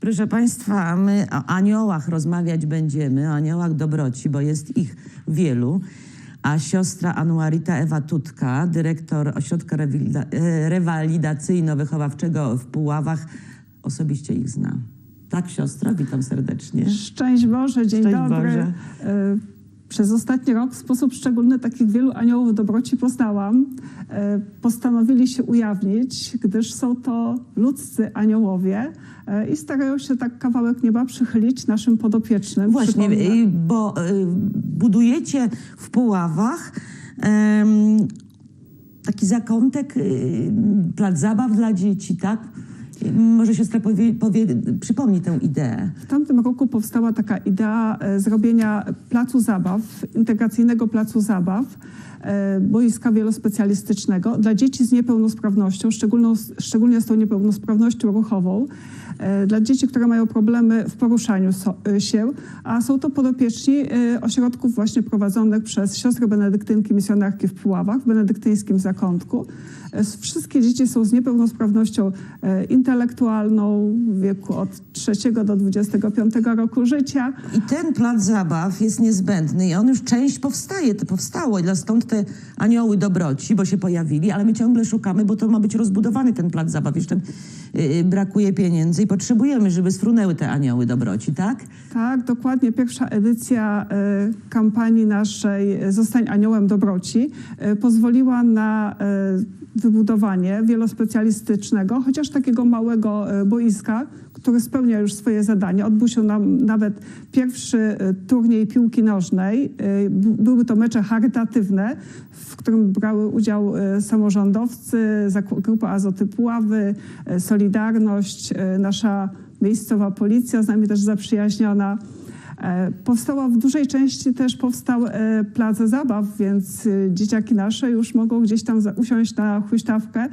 Proszę Państwa, my o aniołach rozmawiać będziemy, o aniołach dobroci, bo jest ich wielu. A siostra Anuarita Ewa Tutka, dyrektor Ośrodka e, Rewalidacyjno-Wychowawczego w Puławach, osobiście ich zna. Tak, siostra, witam serdecznie. Szczęść Boże, dzień Szczęść dobry. Boże. E, Przez ostatni rok w sposób szczególny takich wielu aniołów dobroci poznałam. E, Postanowili się ujawnić, gdyż są to ludzcy aniołowie e, i starają się tak kawałek nieba przychylić naszym podopiecznym. Właśnie, Przypomnę. bo y, budujecie w Puławach taki zakątek, y, plac zabaw dla dzieci, tak? Może siostra powie, powie, przypomni tę ideę. W tamtym roku powstała taka idea e, zrobienia placu zabaw, integracyjnego placu zabaw, boiska wielospecjalistycznego dla dzieci z niepełnosprawnością, szczególnie z tą niepełnosprawnością ruchową, e, dla dzieci, które mają problemy w poruszaniu e, się, a są to podopieczni e, ośrodków właśnie prowadzonych przez siostry benedyktynki misjonarki w Puławach, w benedyktyńskim zakątku. E, Wszystkie dzieci są z niepełnosprawnością e, intelektualną w wieku od 3 do 25 roku życia. I ten plac zabaw jest niezbędny i on już część powstaje, to powstało i stąd te anioły dobroci, bo się pojawili, ale my ciągle szukamy, bo to ma być rozbudowany ten plac zabaw. Jeszcze y, brakuje pieniędzy i potrzebujemy, żeby sfrunęły te anioły dobroci, tak? Tak, dokładnie. Pierwsza edycja e, kampanii naszej Zostań Aniołem Dobroci pozwoliła na wybudowanie wielospecjalistycznego, chociaż takiego małego boiska, które spełnia już swoje zadanie. Odbył się nam nawet pierwszy turniej piłki nożnej. Były to mecze charytatywne, w którym brały udział e, samorządowcy, Grupa Azoty Puławy, e, Solidarność, e, nasza miejscowa policja, z nami też zaprzyjaźniona. Powstała w dużej części też powstał plac zabaw, więc dzieciaki nasze już mogą gdzieś tam usiąść na huśtawkę.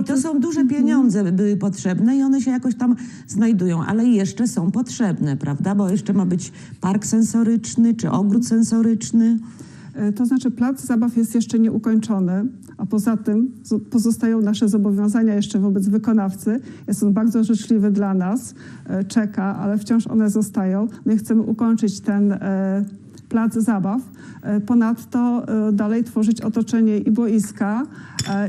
I to są duże pieniądze były potrzebne i one się jakoś tam znajdują, ale jeszcze są potrzebne, prawda? Bo jeszcze ma być park sensoryczny czy ogród sensoryczny. E, To znaczy plac zabaw jest jeszcze nieukończony, a poza tym zo- pozostają nasze zobowiązania jeszcze wobec wykonawcy. Jest on bardzo życzliwy dla nas, e, czeka, ale wciąż one zostają. My chcemy ukończyć ten e, plac zabaw. Ponadto dalej tworzyć otoczenie i boiska,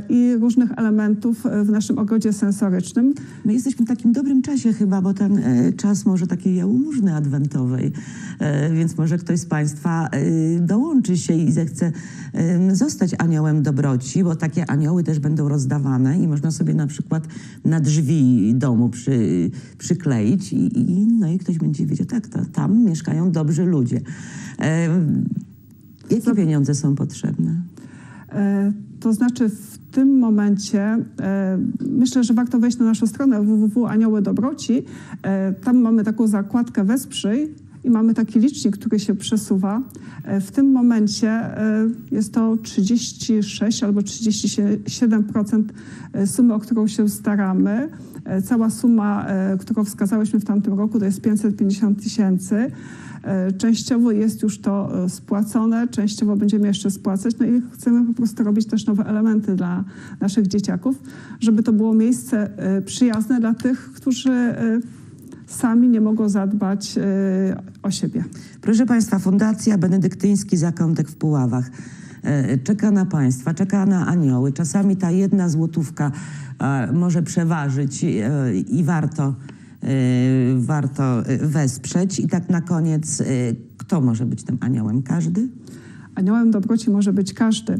i różnych elementów e, w naszym ogrodzie sensorycznym. My jesteśmy w takim dobrym czasie chyba, bo ten e, czas może takiej jałmużny adwentowej, e, więc może ktoś z Państwa e, dołączy się i zechce e, zostać aniołem dobroci, bo takie anioły też będą rozdawane i można sobie na przykład na drzwi domu przy, przykleić i, i, no i ktoś będzie wiedział, tak, to, tam mieszkają dobrzy ludzie. E, jakie pieniądze są potrzebne? To znaczy w tym momencie e, myślę, że warto wejść na naszą stronę www Anioły Dobroci. E, Tam mamy taką zakładkę Wesprzyj i mamy taki licznik, który się przesuwa. E, W tym momencie e, jest to 36 albo 37% sumy, o którą się staramy. E, Cała suma, e, którą wskazałyśmy w tamtym roku, to jest 550 tysięcy. E, Częściowo jest już to e, spłacone, częściowo będziemy jeszcze spłacać. No i chcemy po prostu robić też nowe elementy dla naszych dzieciaków, żeby to było miejsce e, przyjazne dla tych, którzy e, sami nie mogą zadbać e, o siebie. Proszę Państwa, Fundacja Benedyktyński Zakątek w Puławach e, czeka na Państwa, czeka na anioły. Czasami ta jedna złotówka e, może przeważyć i warto, warto wesprzeć. I tak na koniec, kto może być tym aniołem? Każdy? Aniołem dobroci może być każdy.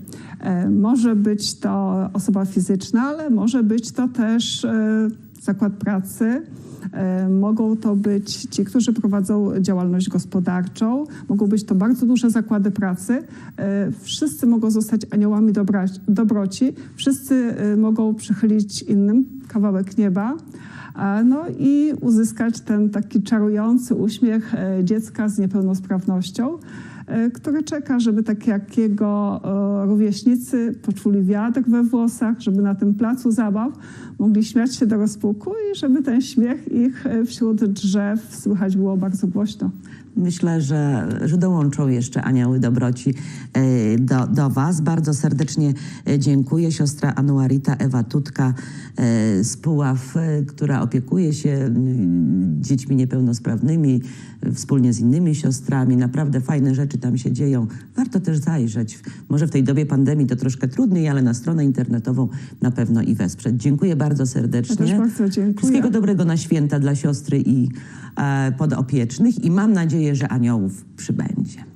Może być to osoba fizyczna, ale może być to też zakład pracy. E, Mogą to być ci, którzy prowadzą działalność gospodarczą, mogą być to bardzo duże zakłady pracy. E, Wszyscy mogą zostać aniołami dobra, dobroci, wszyscy e, mogą przychylić innym kawałek nieba. No i uzyskać ten taki czarujący uśmiech dziecka z niepełnosprawnością. E, który czeka, żeby tak jak jego e, rówieśnicy poczuli wiatr we włosach, żeby na tym placu zabaw mogli śmiać się do rozpuku i żeby ten śmiech ich e, wśród drzew słychać było bardzo głośno. Myślę, że, że dołączą jeszcze anioły dobroci e, do, do Was. Bardzo serdecznie e, dziękuję. Siostra Anuarita Ewa Tutka e, z Puław, która opiekuje się dziećmi niepełnosprawnymi wspólnie z innymi siostrami. Naprawdę fajne rzeczy tam się dzieją. Warto też zajrzeć. Może w tej dobie pandemii to troszkę trudniej, ale na stronę internetową na pewno i wesprzeć. Dziękuję bardzo serdecznie. Ja też bardzo dziękuję. Wszystkiego dobrego na święta dla siostry i podopiecznych i mam nadzieję, że aniołów przybędzie.